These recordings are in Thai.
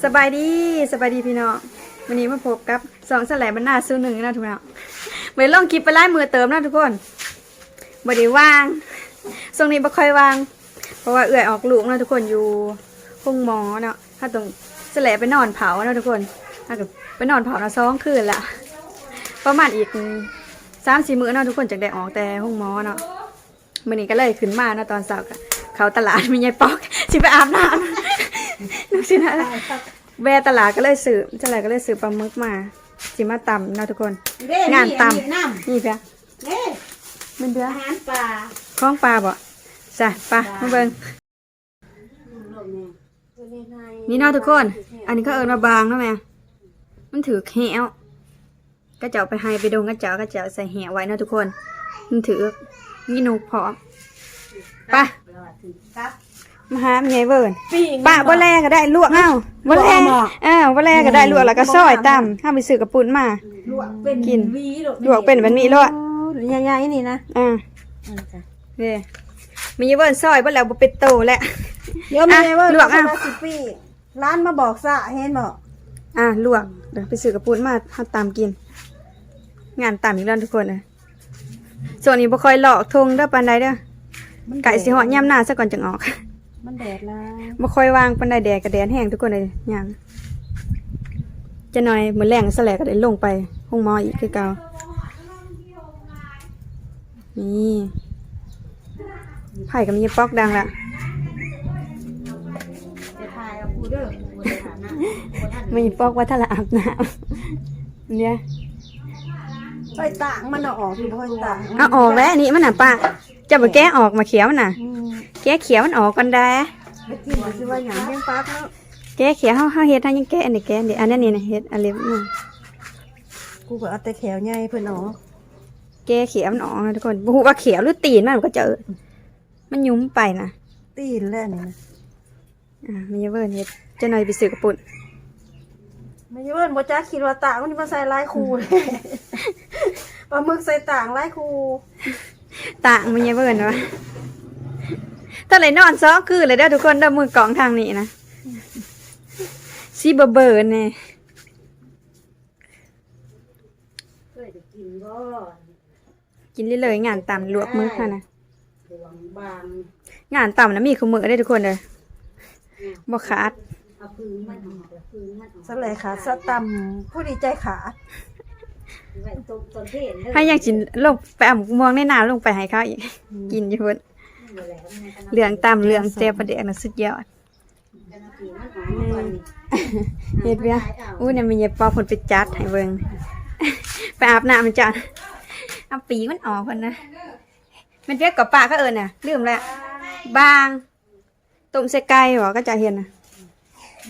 สบายดีสบายดีพี่น้องวันนี้มาพบกับสองสลายบรรณาสู้หนึ่งนะทุกท่านไปลองคลิปไปไล่มือเติมนะทุกคนบ่ได้ว่างทรงนี้บ่ค่อยว่าง เพราะว่าเอื่อยออกลูกนะทุกคนอยู่ห้องหมอเนาะถ้าตรงสลายไปนอนเผานะทุกคนถ้าเกิดไปนอนเผานะสองคืนละประมาณอีกสามสี่มื้อเนาะทุกคนจากได้ออกแต่ห้องหมอเนาะมื้อนี้ก็เลยขึ้นมาเนาะตอนเช้าก็เขาตลาดมียายปอกสิไปอาบน้ำ นึกสินะแวะตลาดก็เลยซื้อเจ้าไหร่ก็เลยซื้อปลาหมึกมาสิมาตำเนาะทุกคน งานตำน้นี่เพียำนี่มันเพียอาหารป่าคล้องปลาบ่จ้ะปลามาเบิ่งนี่เนาะทุกคน อันนี้ก็เอิญมาบางเนาะแม่มันถือแหวก็จะเอาไปให้ไปดงก็จะเอาก็จะเอาใส่แหวไว้เนาะทุกคน มันถือนี่นกพร้อมไปครับ มาหาเมียเวิร์นปิ้งป้าบ่แลก็ได้ลวกเอ้าบ่แลลวกเอาหม้อเอ้าบ่แลก็ได้ลวกแล้วก็ซอยตำห้าไปซื้อกระปุ่นมาลวกเป็นกินวีหรอกลวกเป็นแบบนี้เลยใหญ่ๆนี่นะอ่าเด้มีเวิร์นซอยบ่แล้วบ่เป็นโตแล้วเดี๋ยวมีไงว่าลวกอะสิปีร้านมาบอกซะเห็นบอกอะลวกเดี๋ยวไปซื้อกระปุ่นมาทำตามกิน งานตามอีกแล้วทุกคนนะส่วนนี้บ่ค่อยหลอกทงเด้อปานใดเด้อไก่สิเหาะย่ำหน้าซะก่อนจังออก มันแดดแล้วบ่ค่อยวางปานใดแดดกับแดดแห้งทุกคนเลยย่างจะหน่อยมื้อแรงสแลกก็ได้ลงไปห้องหมออีกคือเก่านี่ไผ่กับมีป๊อกดังละจะทายเอาคูเด้อคูจะถามนะมีป๊อกว่าถ้าละอาบน้ำเนี่ย ไปต่างมันเอาออกพี่พ่อยต่างเอาออกแล้วอันนี้มันน่ะป้าจะบ่แก้ออกมาเขียวมันน่ะ อืมแก้เขียวมันออกกันได้ ไปกินมาสิว่าหยังเลี้ยงปลาเนาะแก้เขียวเฮาเฮาเฮ็ดเฮายังแก้อันนี้แก้อันนี้อันนั้นนี่นะเฮ็ดอันเล็บนี่กูก็เอาแต่แขวใหญ่เพิ่นเนาะแก้เขียวมันออกนะทุกคนบ่ฮู้ว่าเขียวหรือตีนมันก็เจอ มันยุ้มไปนะตีนแล้วนี่นะอ่ามีเวิร์นเฮ็ดจะหน่อยไปซื้อกระปุ่น ไม่ใช่ว่าบ่จ้าคิดว่าต่างมันมาใส่ลายคูเลยปลาหมึกใส่ต่างลายคูต่างมีเวิร์นวะถ้าไหนนอนซ้อคือเลยเด้อทุกคนเด้อมือกล่องทางนี้นะซีเบอร์เบอร์แน่เคยจะกินบ่กินเลยๆงานตามลวกมือค่ะนะหวงบางงานต่ำนะมีขมือได้ทุกคนเลยบ่ขาด เอาพื้นมันออกเอาพื้นมันออกสลายขาสตำผู้ดีใจขาไว้ตรงต้นเทศเด้อให้ยังจินลงไปเอาหมกม่วงในน้ำลงไปให้เขาอีกกินอยู่เพิ่นเหลืองตามเหลืองเจียวประเดี๋ยวนะสุดยอดเฮ็ดเวียอู้เนี่ยมีเยปอเพิ่นไปจัดให้เบิ่งไปอาบน้ำมันจัดเอาปีกมันออกเพิ่นนะมันเรียกกับปลาก็เอิ้นน่ะลืมแล้วบางต้มใส่ไก่บ่ก็จะเห็นน่ะ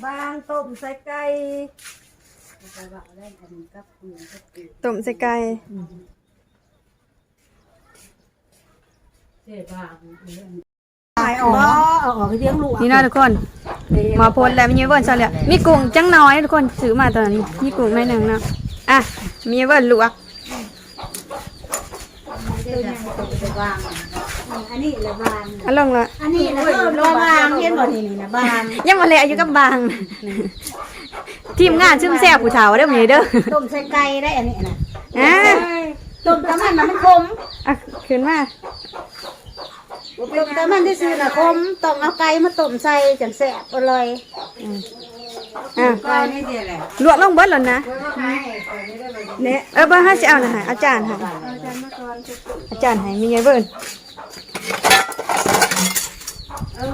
บางต้มใส่ไก่ต้มใส่ไก่ขายออกเอาออกไปเลี้ยงลูกนี่เนาะทุกคนหมอพลแล้วมีเวิร์นซะแล้วมีกุ้งจังน้อยทุกคนซื้อมาตอนนี้มีกุ้งหน่อยหนึงเนาะอะมีเวิร์นลวก อันนี้ละบางเอาลงละอันนี้ละเพิ่มละบางเห็นบ่นี่นี่นะบางยังมาเลยอายุกับบาง ทีมงานซึมแซ่บผู้เฒ่าเด้อมื้อนี้เด้อต้มใส่ไก่ได้อันนี้นะอะต้มแต่มันน่ะมันคมอะขึ้นมาต้มแต่มันที่ซื้อน่ะคมต้องเอาไก่มาต้มใส่จังแซ่บอร่อยอะไก่นี่เดียวแหละลวกลงเบิดแล้วนะเนี่ยเออบ่ให้สิเอานะให้อาจารย์ให้อาจารย์ให้มีไงเบิ่นเออมาถามเนี่ยอะลวกเชื่อ ไว้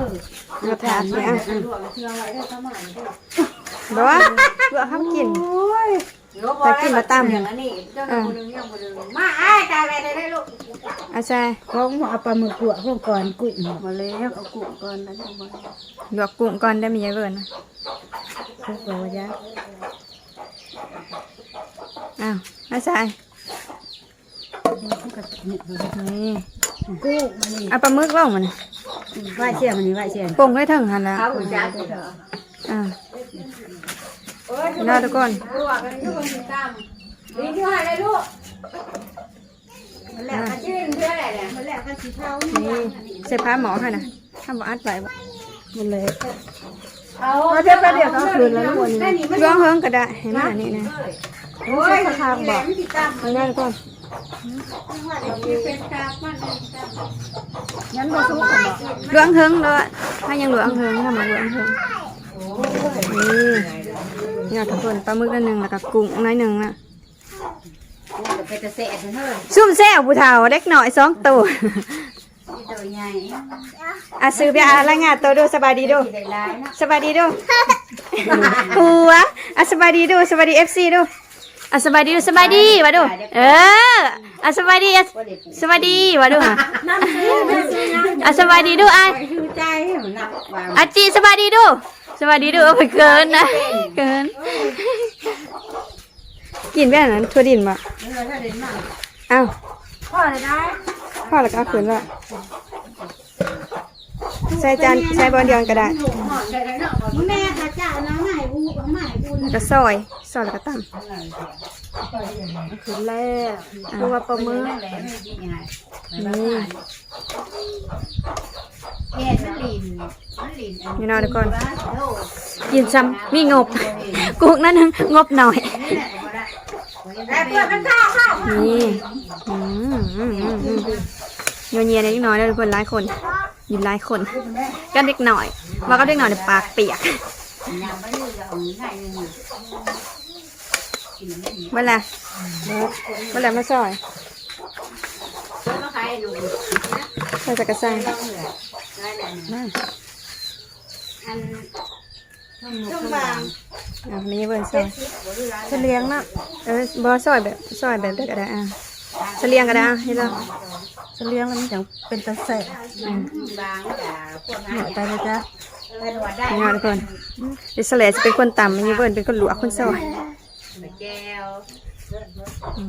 ได้ประมาณนี้บ่ว่าลวกเฮากินโอ้ยแต่กินมาตำอย่างนี้เจ้าหน้าที่ยังบ่ลืมมาอ้ายตายไปได้ได้ลูกอาใช่ของเอาปลาหมึกลวกลงก่อนกุ้ยมาแล้วเอากุ้งก่อนแล้วจะมาลวกกุ้งก่อนได้มีไงเบิ่นนะคุกเอายะอ้าวอาใช่คุกกับ นี่นี่กุ้งมันนี่เอาปลาหมึกลงมานี่ไหวเสียมันนี่ไหวเสียปรุงให้ถึงหั่นละเขาหุ่นจักเถอะอ่าน่าทุกคนลวกกันอยู่บนตามนี่ที่ว่าอะไรลูกมันแล้วมันชื่อเพื่ออะไรเนี่ยมันแล้วกันสีเทานี่เสื้อผ้าหมอค่ะนะทำบ่อัดไว้บ่มันเลยเอาเดี๋ยวไปเดี๋ยวก็คืนแล้วทุกคนนี่ล้วงเฮิงก็ได้เห็นไหมอันนี้นะโอ้ยทางบอกเอาได้ก่อน งั้นบ่สู้กันบอกล้วงเฮิงเลยถ้ายังล้วงเฮิงทำมาล้วงเฮิงนี่เนี่ยทุกคนปลาหมึกอันหนึ่งแล้วก็กุ้งน้อยหนึ่งนะไปตะเสะเถอะซุ่มแซ่บผู้เฒ่าเด็กหน่อยสองตัวตัวใหญ่อะซื้อไปอะรายงานตัวดูสบายดีดูได้หลายนะสบายดีดูหัวอะสบายดีดูสบายดีเอฟซีดู อะสบายดีดูสบายดีมาดูเอออะสบายดีอะสบายดีมาดูอะอะสบายดีดูอะชื่อใจมันนักว่าอะจีสบายดีดูสบายดีดูเอาไปเกินนะเกิน กินแบบนั้นทั่วดินมาเออถ้าเด่นมากเอ้าพ่อเลยได้พ่อแล้วก็เอาขืนละ ใส่จานใส่บอลเดียวก็ได้ แม่ข้าเจ้าน้ำใหม่บูใหม่บูแล้วก็ซอยซอยแล้วก็ตำคืนแล้วเพราะว่าปลาหมึกนั่นแหละไม่ดียังไงนี่แก่มันลินมันลินนี่เนาะทุกคนกินซ้ำมีงบกุกนั่นนึงงบหน่อยแต่เปิดมันข้าวข้าวนี่อืมอืมอืมอืม โยนเยียเล็กน้อยแล้วทุกคนหลายคนยินหลายคนก็เล็กหน่อยว่าก็เล็กหน่อยเนี่ยปากเปียกยังไม่รู้จะเอาไหนนึงเมื่อไหรเมื่อไหรมาซอยก็ใครดูซอยจักรซังต้องเหลือได้แหละนั่นอันช่วงบางอะนี่เบิร์นซอยเฉลียงนะเออบอซอยแบบซอยแบบเด็กก็ได้อะ เสลียงก็ได้อะให้เราเฉลียงแล้วมันจังเป็นตะแสบอืมบางจะคนหน่อยไปเลยจ้ะไปหนวดได้นี่เนาะทุกคนเดี๋ยวเสลยจะเป็นคนต่ำอันนี้เบิร์นเป็นคนหลวกคนซอยแก้ว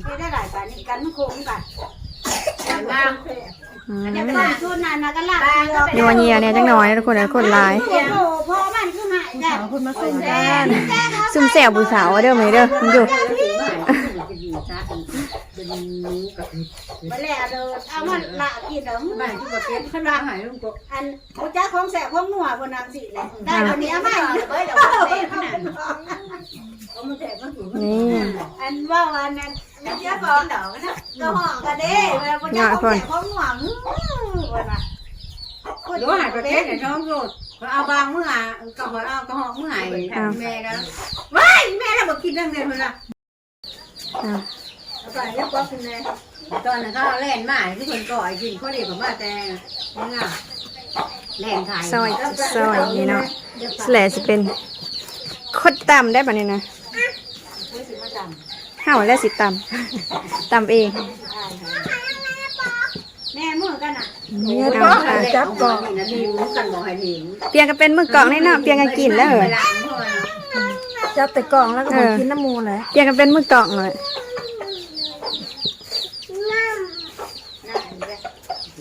ไม่ได้หลายปานนี้กันมันคงกันบางอืมจะเป็นชุดนั้นนะกันล่ะโยนเยียเนี่ยจังหน่อยนะทุกคนนะคนหลายโอ้โหพอมันคือหายแน่เอาคุณมาส่งกันซุ่มแซวผู้สาวเด้อไหมเด้อมันอยู่ มาแล้วเดินเอามันละกินเด้อไม่ที่ว่าเป็นขนาดหายลุงกอันกูจ้าของแสบของหนัวบนนางสิแหละได้วันนี้เอามาเบ้ยเดี๋ยวเบ้ยขนาดนี่อันว่าวันนั้นเจ้าของดอกนะก็ห้องกันเด้เวลาเจ้าของแสบของหนัววันน่ะรู้หายประเทศเนี่ยน้องโยดเอาบางเมื่อก็ขอเอาก็หอกเมื่อไหร่แม่ก็ว้ายแม่เราบอกกินเรื่องเดียวเลยนะ อะไปเรียกว่าเป็นไงตอนนั้นก็เล่นมาที่คนก่อยกินข้าวเดียวกับมาแต่ยังไงเล่นขายซอยซอยนี่เนาะแสลจะเป็นคนต่ำได้ปะเนี่ยนะห้าวแล้วสิต่ำต่ำเองแม่มือกันอะเนี่ยก็จับก่อนนะทีมกันบอกให้ทีมเปียงก็เป็นมือกล่องนี่เนาะเปียงก็กินแล้วเหรอเวลาเมื่อจับแต่กล่องแล้วก็มากินน้ำมูเลยเปียงก็เป็นมือกล่องเลย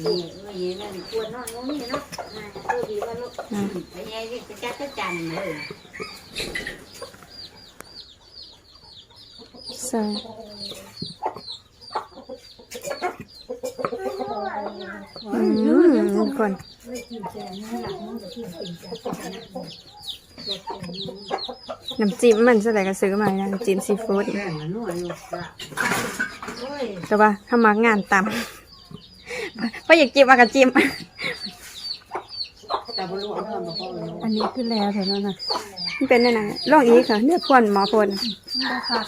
นี่เอ้ยนั่นควรนอนงงนี่เนาะเออดีว่าลูกไอ้ยัยจะจัดจะจันเลยซอยอืมทุกคนน้ำจิ้มมันจะไหนก็ซื้อมานะน้ำจิ้มซีฟู้ดแต่ว่าถ้ามางานต่ำ พราะอยากจิ้มอากาจิ้ม แต่บรู้ว่าเรื่องบอกว่าอันนี้คือแล้วเท่านั้นนะมันเป็นนั่นน่ะลองอีกค่ะเลือดพ่นหมอพ่นค่ะ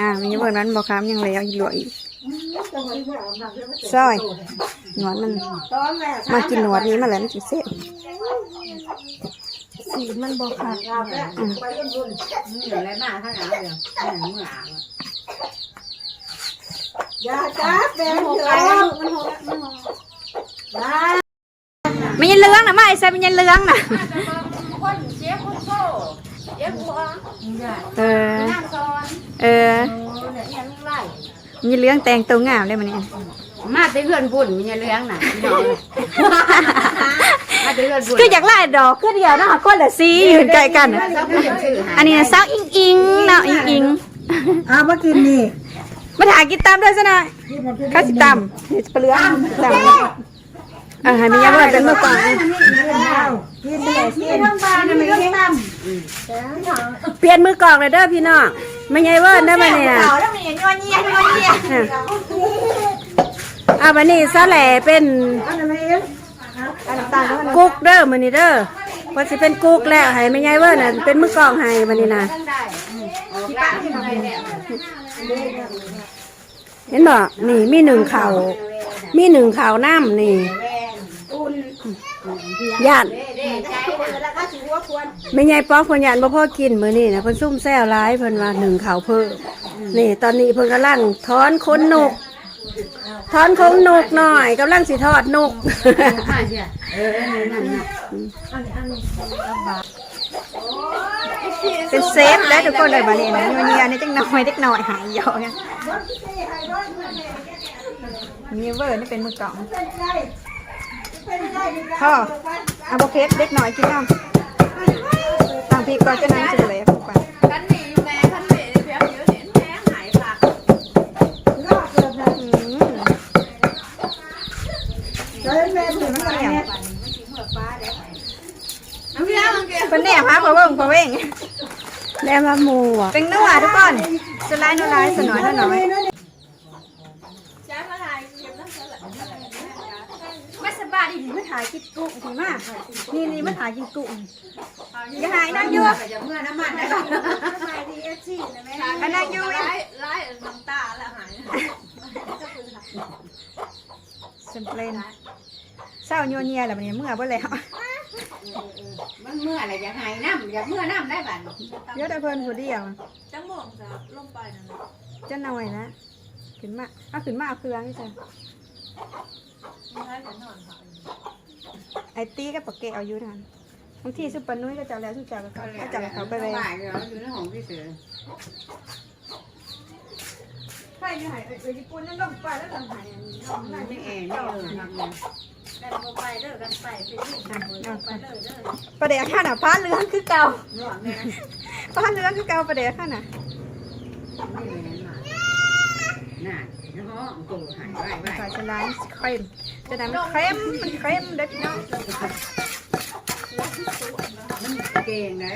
อ่ามันยังเบิดนั้นบอกค้ำยังเหลวอีกหลวกอีกซอยหนวดมันมากินหนวดนี้มาแล้วมันจะเสียสีมันบ่ขาดอะไรมากขนาดเดียวเมื่อ อย่าจับแม่หกไปมันหกมันหกมันยันเลื้องนะไม่ใช่มันยันเลื้องนะเออเออมันยันเลื้องแต่งตัวงามได้มันเนี่ยมาแต่เพื่อนบุญมีเลี้ยงน่ะน้องมาแต่เพื่อนบุญก็อยากไล่ดอกก็เดียวนะคะคนละสีอยู่ใกล้กันน่ะเขาเป็นชื่อหาอันนี้นะสาวอิงอิงเนาะอิงอิงเอามากินนี่ มาถ่ายกินตามด้วยซะหน่อยข้าวสิตำเดี๋ยวจะเปลืองตำอ่าให้มียาเบิดเป็นเมื่อก่อนกินพี่เสลมีทั้งบานมีทั้งต่เปลี่ยนมือกลองเลยเด้อพี่น้องไม่ไงเวิร์นได้อมาเนี่ยำเขาแล้วมีอย่างนวลเนียนวลเนียอะวันนี้ซะแหล่เป็นอันนั้นเองอันน้ำตาลแล้วมันกุ๊กเด้อมันนี่เด้อเพอสิเป็นกุ๊กแล้วให้ไม่ไงเวิร์นน่ะเป็นมือกลองให้มันนี่นะ เนี่ยเห็นบ่นี่มีหนึ่งเข่าวมีหนึ่งข่าวน้ำนี่อุ่นญาติเด็ใจแล้วก็ถือว่าควรไม่ไงป๊อกเพิ่นญาติบ่พอกินมื้อนี้นะเพิ่นซุ่มแซวร้ายเพิ่นว่าหนึ่งข่าวเพิ่มนี่ตอนนี้เพิ่นกำลังถอนขนนกถอนขนนกหน่อยกำลังสิทอดนก เป็นเซฟแล้วทุกคนเลยบัดนี้นะโยเนียนี่จังน้อยเด็กน้อยหายเยอะเนี่ยมีเวอร์นี่เป็นมือกล่องพ่ออาโบเคสเด็กน้อยกินน้ำต่างพี่ก็จะนั่งเลยผูกไปกันหนีอยู่แม่กันหนีเพียงเยอะเห็นแม่หายผักอืมแล้วแม่ถือมันก็เนี่ยเพียงเกเป็นเนี่ยพาพอเบิ่งพอเวง แล้วมาหมูอะเป็นนัวทุกคนสไลด์นัวลายสนอยหน่อยจ้าอะไรเก็บน้ำเสลไม่สบายดีมันหายกินกุ้งดีมากนี่นี่มันหายกินกุ้งอย่าหายนั่งอยู่อย่าเมื่อน้ำมันได้อันนั่งอยู่ร้ายร้ายน้ำตาละหายเซมเพลนเศร้าโยเนียแหละบัดนี้เมื่อบ่แล้ว มันเมื่ออะไรอย่าหายน้ำอย่าเมื่อน้ำได้บัดเยอะแต่เพิ่นผู้เดียวจังหวะจะลงไปนั่นจะหน่อยนะขึ้นมาเอาขึ้นมาเอาเครื่องนี่จ้ะไม่ใช่ผมนอนค่ะไอตีกับปากเกะเอาอยู่ทันบางทีซุปเปอร์นุ้ยก็จะเอาแล้วซุปเจ้าก็เขาก็จับเขาไปเลยบ่ายเดี๋ยวอยู่ในห้องพี่เสือ ใช่ยังไงเอ้ยญี่ปุ่นนั่นลงไปแล้วทำหายไม่แอนไม่เออทำเลยกันไปเด้อกันไปเป็นที่ไปเลยเด้อประเดี๋ยวข้าน่ะผ้าเลืองคือเก่าผ้าเลืองคือเก่าประเดี๋ยวข้าน่ะไม่เลยมาน่ะห้องกูหายไปไปใส่สไลด์ครีมจะได้มันเค็มมันเค็มเด้อพี่น้องมันเก่งนะ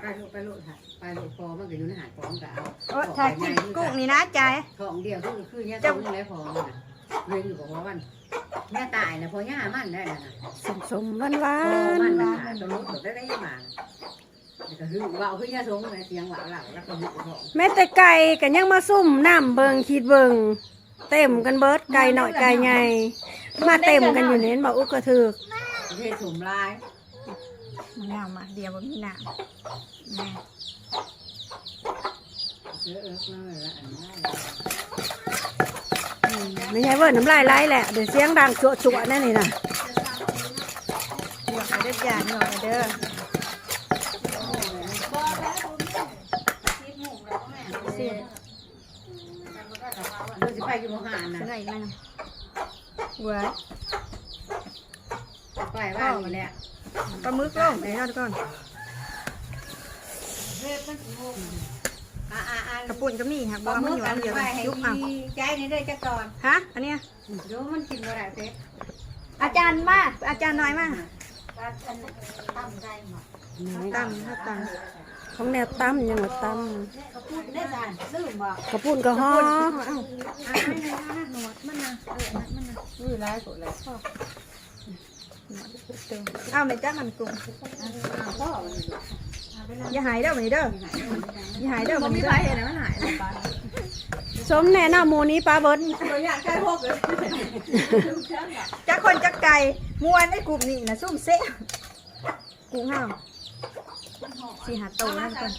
ไปลูกไปลูกค่ะ ปลูกพอมันก็อยู่ในหาดพร้อมกับเอาโอ้ถ่ายกินกุ้งนี่นะใจของเดียวคือคือเนี่ยต้องเลยพอมันเรียนอยู่กับวันแม่ตายนะพอย่ามันได้นะสมสมหวานหวาพอนมันนะตัวรู้ตัวได้ได้ยังมาก็คือว่าคือยาสงเลยเสียงว่าเราแล้วก็มุกของแม้แต่ไก่กันยังมาซุ่มน้ำเบิงคิดเบิงเต็มกันเบิดไก่หน่อยไก่ใหญ่มาเต็มกันอยู่เน้นบอกอุกกระถือกเทศสมลาย มันงามมาเดียวบ่มีน้ำแม่ เออเออนั่นแหละอันนั้นอืมไม่ใช่เว่าน้ำลายไหลแหล อกไปเด้อจ้าหยอกไปเด้อสิเราจะไปกี่โมงหานฉันนะเอาอีกแล้วเว้ยไปบ้านนี่แหละปลาหมึกลงไหนเนาะทุกคนอ่าอ่าอ่ากระปุ่นก็มีค่ะบอกว่ามันอยู่อันเดียวไปกันให้ยุบเอาใจนี่ได้จะก่อนฮะอันเนี้ยเดี๋ยวมันกินอะไรเพชรอาจารย์มาอาจารย์น้อยมากตั้มได้หมดตั้มถ้าตั้มของแนวตั้มยังว่าตั้มเขาพูดได้จานลืมบอกกระปุ่นก็ฮ้อมือร้ายสุดเลยเอาไม่จ้ามันกุ้งพ่อ อย่าหายเด้อมันนี้เด้ออย่าหายเด้อมันนี้เด้อเห็นไหมมันหายไปสมแน่น่าหมูนี้ปลาเบิดตัวอย่างใกล้พวกเลยจักคนจักไก่มวนไอ้กลุ่มนี่นะซุ่มเซ่กุ้งห้ามสี่หาโตนั่นก่อน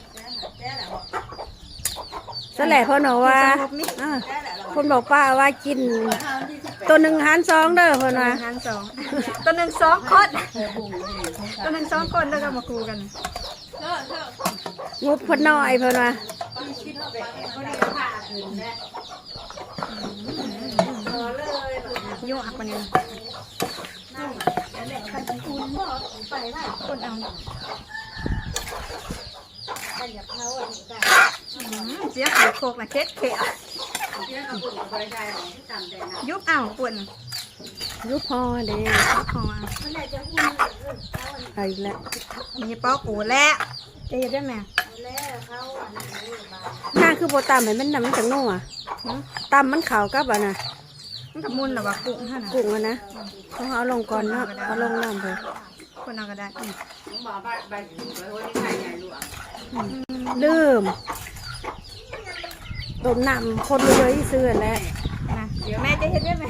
สแหละพ่อหนอว่าอ่าคนบอกป้าว่ากิน ตัวหนึ่งหารสองเด้อเพิ่นว่าหางสองตัวหนึ่งสองคนตัวหนึ่งสองคนแล้วก็มาคูกัน งบเพิ่นน้อยเพิ่นว่ายุ่งอักปานนี้คนเอากันอย่าเขาอะจ้ะอืมเสียหัวโคกนะเค็ดเขะยุบเอาปุ่น ยุพอเด้พอมันได้จะหุ่นเอาอีกแล้วมีป๊อกกูแล้วจะเห็นได้ไหมแล้วเขาอันนี้บาข้างคือโบตามให้มันนำมันจังนัวตำมันเข่ากับอะนะมันกับมุนหรอวะกุ้งฮะนะกุ้งอะนะต้องเอาลงก่อนเนาะเอาลงน้ำไปคนเอาก็ได้ผมบอกว่าใบถูกแล้วที่ไข่ใหญ่หลวงลืมต้มน้ำคนเลยซื้อแล้วนะแม่จะเห็นได้ไหม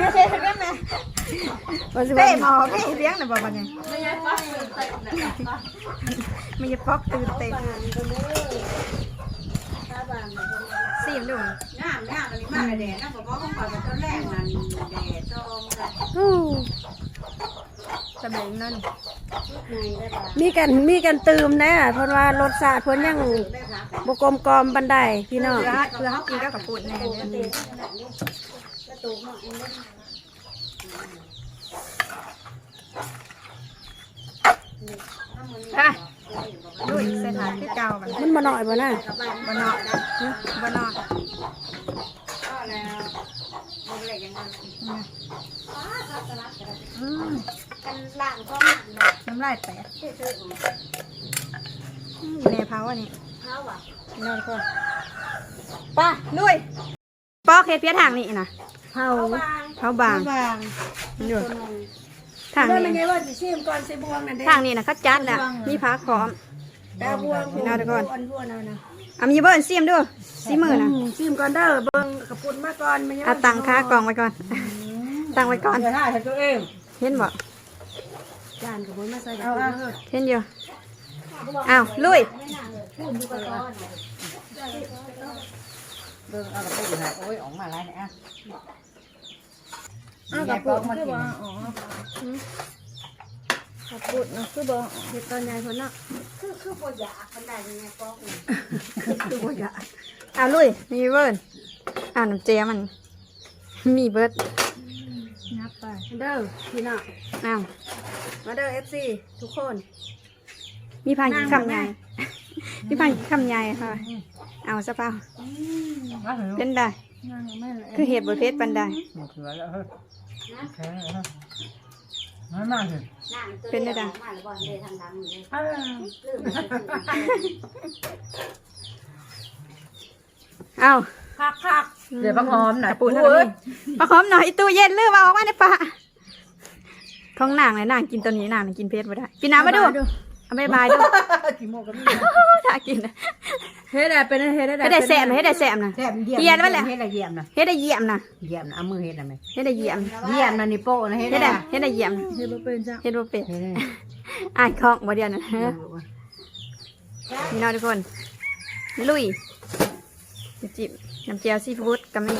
แม่จะเห็นได้ไหมว่าสิเต้ว่าหมอเต้เลี้ยงหน่อยบอกมันไงไม่ใช่ป๊อกตื่นเต้นซีมดูงามงามอันนี้มากเลยแดดนะบอกว่าของข่อยเป็นต้นแรกนั่นแดดจอมกันอู้ตะเบงนั่นมีกันมีกันตืมนะเพราะว่ารสชาติเพิ่นยังบ่กลมกลอมบันไดพี่น้องเพื่อเพื่อเขากินกับกับปุ่นแน่เนี่ย อะดูอีกเส้นทางที่เก่าแบบมันบ่น้อยบ่นะบนนอกบนนอกก็แล้วมันเล็กยังไงอืมกันล่างก็มันเนาะน้ำลายแตกที่ซื้ออืมแม่เผาอันนี้เขาอะนอนก่อนป้าลุยปอกเฮ็ดเพี้ยทางนี้นะเฮาเผาบางบางอยู่ ทางเด้อมันนี้ไงว่าสิชิมก่อนสิบวงนั่นเด้ทางนี้นะเขาจัดแล้วมีผ้าขอมแต่บวงพี่น้องทุกคนอันบวงเอานะอะมีเบิ้ลซีมด้วยซีมือนะมชิมก่อนเด้อเบิ่งกระปุ่นมาก่อนมันยังเอาตังค่ากล่องไว้ก่อนตังไว้ก่อนเดี๋ยวถ้าใช้ตัวเองเห็นบ่จานกระปุ่นมาใส่กระเอาปุ่นเอาเด้อเห็นอยู่อ้าวลุยเบิ่งเอากระปุกหน่อยโอ้ยออกมาแล้วเนี่ยอะเอากระปุ่นคือบ่อ๋อ ขอบคุณนะคือบ่เฮ็ดตอนใหญ่เพิ่นนาะคือคือบ่อยากกันได้ยังไงป๊อกนี่คือบ่อยากอ้าลุยมีเบิ้ลอ่าน้ำเจียมัน มีเบิร์ดนับไปเด้อพี่น้องอ้าวมาเด้อ FC ทุกคน มีพันคำใหญ่มีพันคำใหญ่ค่ะ เอาซะเปล่าเป็นได้คือเหตุบทเพชรปันได้ มามาถึงนั่งตัวเป็นได้เดีด่ะยวมาแล้วบ่ได้ทางหลังนี่เออลืมไปซื้อเอาคักคักเดี๋ยวพักหอมหน่อยปูนอะไรประคอมหน่อยอีตู้เย็นลืมเอาออกมาในปะของนางเลยนางกินตัวนี้นางกินเพชรไม่ได้ กินน้ำมาดูเอาไม่บายดูกี่โมงกันนี่ถ้ากินนะ เฮ็ดได้เป็นเฮ็ดได้ให้ได้แสบนะให้ได้แสบนะแซ่บเยี่ยมเยี่ยมไว้แหละเฮ็ดอะไรเยี่ยมนะให้ได้เยี่ยมนะเยี่ยมนะเอามือเฮ็ดนะไหมให้ได้เยี่ยมเยี่ยมนะนี่โป้นะเฮ็ดให้ได้ได้ให้ได้เยี่ยมนะเฮ็ดบ่เป็นจ้ะเฮ็ดบ่เป็ดเฮ็ดได้อ่านของบ่เดียวนะฮะนี่เนาะทุกคนลุยจิบน้ำเจียวซีฟู้ดกับนี่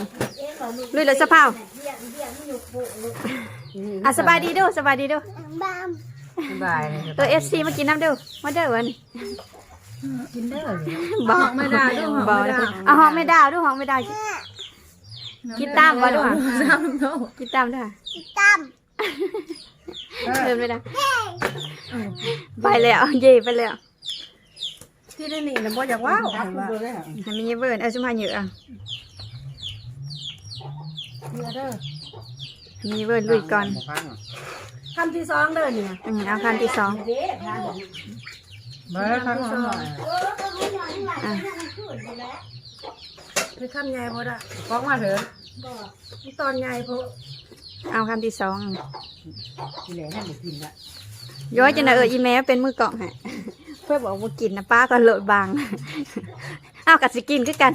ลุยเลยสะเพราเยี่ยมเยี่ยมมันอยู่โปะเลยอะสบายดีดูสบายดีดูบ้ามสบายตัว FC มากินน้ำดูมาเด้อวัน กินได้เลยบอกไม่ได้ดูบอกเลยเอาห้องไม่ได้ดูห้องไม่ได้คิดตามวะดูอะคิดตามด้วยตั้มเดินไม่ได้ไปแล้วเย่ไปแล้วที่ได้นี่น่ะบ่อยากว้าวพักกูเลยให้มีเบิร์นเอาชุมาเยอะอะเดี๋ยวเด้อมีเบิร์นลุยก่อนคำที่สองเด้อนี่นะอืมเอาคันที่สอง เด็กทางมาพักหอมหน่อยเออก็รู้หน่อยนี่หลายนั่นขึ้นไปแล้วคือคำใหญ่บ่ได้ฟ้องมาเถอะบ่ที่ตอนใหญ่พอเอาคันที่สองกินแล้วให้หมูกินละย้อยจะนะเอออีแม่เป็นมือกล่องฮะเพื่อบอกว่ากินนะป้าก็โหลดบางเอากัดสิกินคือกัน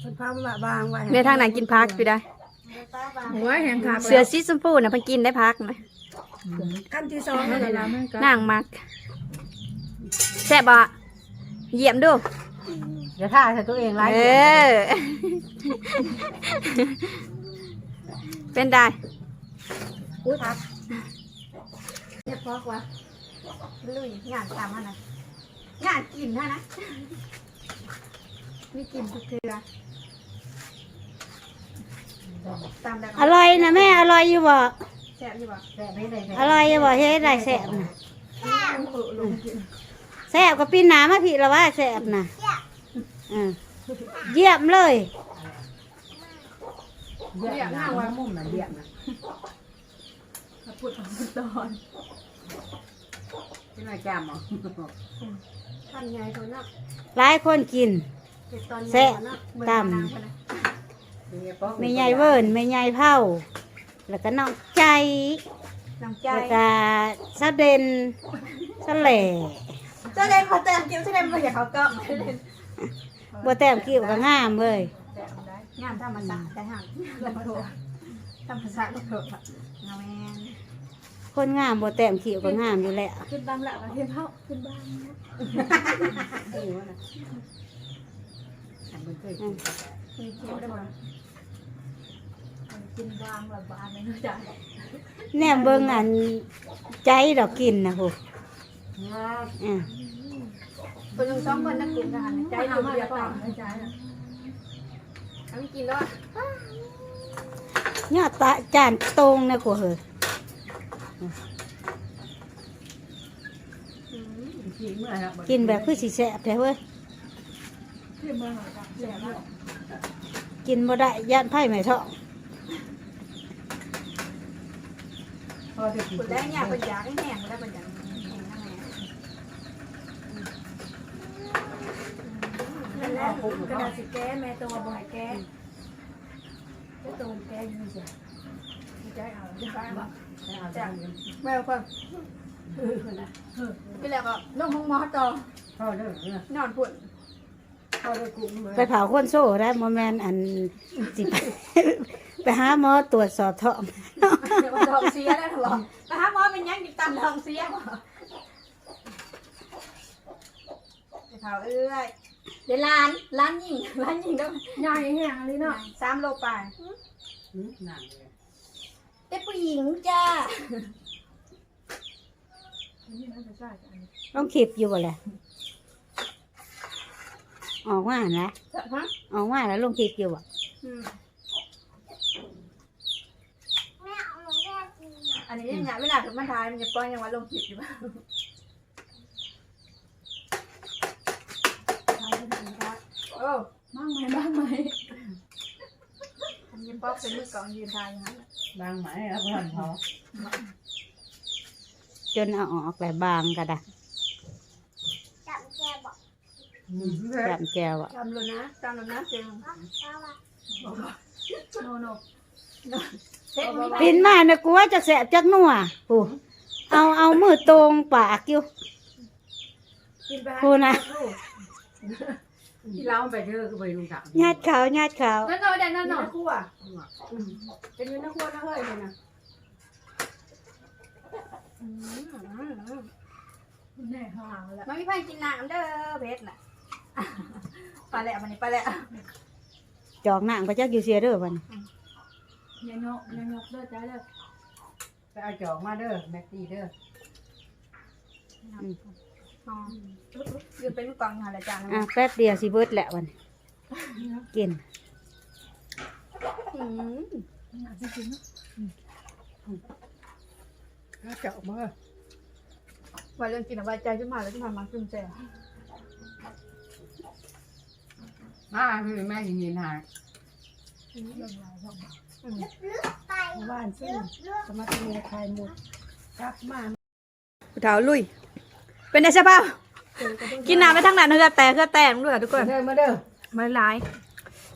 เพิ่นพามาบางไว้ในทางไหนกินพักไปได้ป้าบ้าหัวแห่งขาเสือซีชมพูนะเพิ่นกินได้พักนะคำที่สองนั่นแหละนะนางมัก แซ่บบ่เยี่ยมดูอย่าท่าใส่ตัวเองไรเออ เป็นได้อุ้ยพักเนี่ยพอกว่าลุยงานตามฮะนะงานกินฮะนะมีกินทุกเทือตามได้อร่อยนะแม่อร่อยอยู่บ่แซ่บอยู่บ่แซ่บไม่ได้อร่อยอยู่บ่เฮ็ดได้แซ่บน่ะ แซ่บก็ปีนหนามาพี่ละว่าแซ่บน่ะอืมเยี่ยมเลย เรียกหน้าว่ามุมน่ะเรียกนะพูดของตอนที่น่าจำเหรอท่านไงคนน่ะหลายคนกินเฮ็ดตอนแซ่นี้บน่ะตเรียกป๊อกำไม่ใหญ่เวิร์นไม่ใหญ่เผาแล้วก็น้องใจน้ำใจแล้วก็ซาเด่นซาแหล่เจ้าเล่นมาเต็มเกี่ยวเจ้าเล่นมาอย่าเขาก็ไม่เล่นบัวแต้มกิ้วก็งามเลยแต่ได้งานธรรมศาสตร์ได้ห่างแล้วก็โทรธรรมศาสตร์ก็โทรเอาแม่นคนงามบัวแต้มกิ้วก็งามอยู่แล้วขึ้นบ้างละขึ้นเท่าขึ้นบ้างนะอันมันเคยกินมีเขียวได้ไหมกินบ้างละบ้างไม่รู้จักแนมเบิ่งอันใจดอกกินนะโห อะคนหนึ่งสองคนนักกินกันใจอยู่เดียวกันใจอะทั้งกินแล้วยอดตาจานตรงนะกูเหอะกินเมื่อไหร่กินแบบคือสิแสบแท้เว้ยที่เมืองหน่อยกันแสบมากกินบ่ได้ย่านไผ่ไม่ท้องพอจะกินคุณได้เนี่ยเป็นยาแห้งๆได้เป็นยาแห้งๆนั่นแหละ นั่นแหละกระดาษสีแก้แม่ตัวบ่อยแก้ก็ตัวแก้ยังไงจ้ะใจเอาใจเอาจ้ะแม่คนก็แล้วก็ลงห้องหมอต่อพ่อเด้อนอนปุ่นพ่อเด้อกุ้งไปเผาคนโซ่ได้โมแมนอันสิไปไปหาหมอตรวจสอบท้องเดี๋ยวทองเสียได้วหรอนะคะหมอเป็นยังติดตามท้องเสียบ่ไปเผาเอ้ย เดี๋ยวล้านล้านยิงล้านยิงแล้วใหญ่แห้งอะไรเนาะสามโลไปหนังเลยเป็นผู้หญิงจ้าต้องขีบอยู่บ่แหละออกมานะฮะออกมาแล้วลงขีบอยู่บ่อันนี้ยังไงเวลาถึงมันทายมันจะปล่อยยังว่าลงคลิปอยู่บ้าง โอ้บ้างไหมบ้างไหมทำยิมป๊อกเป็นมือกองยืนทายอย่างนั้นบางไหมครับพ่อนเขาจนเอาออกแต่บางกระดะจำแจวอะจำเลยนะจำเลยนะเจงโนโนเซ็ตมันปินมาเนี่ยกูว่าจะแสบจักหนัวโอ้เอาเอามือตรงปากอยู่กินไปกูนะ ที่เราไปเด้อก็ไปลุงถังญาติเขาญาติเขานั่นนอนเดี๋ยวนั่นนอนคั่วเป็นอยู่ในครัวนะเฮ้ยนี่นะแน่ห่างแล้วมันมีไพ่กินน้ำเด้อเพชรน่ะไปแล้วมันนี่ไปแล้วจอกหนังไปจักอยู่เสียเด้อวันยายกยายกเด้อจ้าเด้อไปเอาจอกมาเด้อแม็กซี่เด้อ อ๋อยืนเป็นกองหาละจานอะแป๊บเดียวสิเบิดแหละวันกินอืมเอาจอกมาว่าเรื่องกินอะไว้ใจขึ้นมาแล้วขึ้นมามาขึ้นใจมาคือแม่ยินยินหายบ้านซึ่งสมาธิมีใครหมดกลับมา ผู้เฒ่าลุย เป็นไงใช่ป่ะกินน้ำไปทั้งนั้นเฮือแต่เฮือแต่ด้วยทุกคนเด้อมาเด้อมาหลาย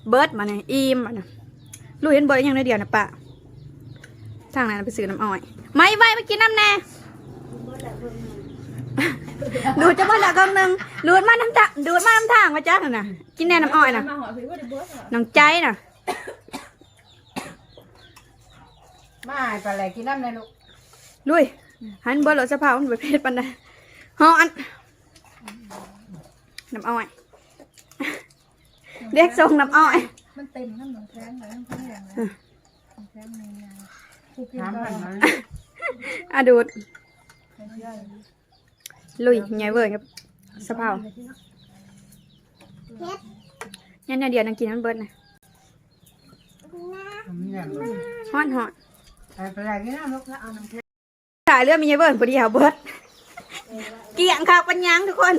เบิร์ดมาเนี่ยอีมมาเนี่ยลุยเห็นเบิร์ดยังในเดียวนะปะทางนั้นไปซื้อน้ำอ้อย ไม่ไหวมากินน้ำแน่ดูดจะเบิร์ดละกองหนึ่งดูดมาน้ำทางดูดมาน้ำทางมาจ้าน่ะกินแน่น้ำอ้อยน่ะน้องใจน่ะมาไปอะไรกินน้ำในลูกลุยหันเบิร์ดรถสภาพมันเป็นเพศปันใด ฮอนน้ำอ้อยเด็กส่งน้ำอ้อย มันเต็มน้ำหนองแท้งเลยน้ำแข็งเลยน้ำแข็งในงานคุกกินถามก็มันมาอะดูด ลุยใหญ่เวิร์ดครับสภาพยันนาเดียวนังกินน้ำเบิร์ดนะผมอย่างฮอนฮอนไปไปอะไรกินน้ำลูกเอาน้ำแข็งถ่ายเรื่องมีใหญ่เบิร์ดพอดีค่ะเบิร์ด เกี่ยงค่ะปัญญังทุกคน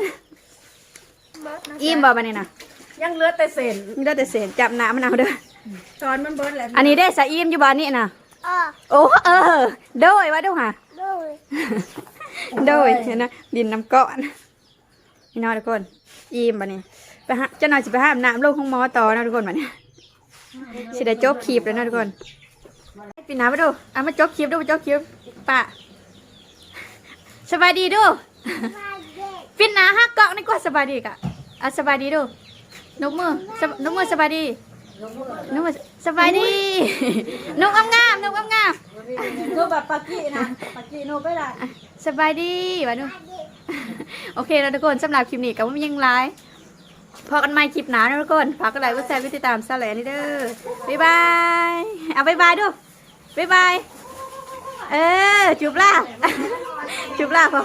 อิ่มบ่บันนี้นะยังเหลือแต่เศษมีได้แต่เศษจับน้ำมันเอาเด้อ ตอนมันเบิดแล้วอันนี้ได้สะอิ่มอยู่บ้านนี่น่ะโอ้เออ โดยว่าดูค่ะโดยเห็นนะดินน้ำก้อนนี่เนาะทุกคนอิ่มบ้านี้ไปหาเจ้าหน่อยสิไปห้ามน้ำลงของหมอต่อนะทุกคนบ้านี้สิได้จบคลิปแล้วนะทุกคนปีหน้าไปดูเอามาจบคลิปดูมาจบคลิปปะ สบายดีดูปิดหน้าฮักเกาะนี่ก็สบายดีกะอะสบายดีดูนกมือสบนกมือสบายดีนกมือสบายดีนกงามงามๆนกงามงามก็แบบปากกี้นะปากกี้โนไปละๆอะสบายดีวะดูโอเคแล้วทุกคนสำหรับคลิปนี้ก็ไม่ยังไลฟ์พอกันใหม่คลิปหนานะทุกคนฝากกันไลค์กดแชร์กดติดตามซะแหละนี่เด้อบ๊ายบายเอาบ๊ายบายดูบ๊ายบาย เออจูบล่าจูบล่าพอ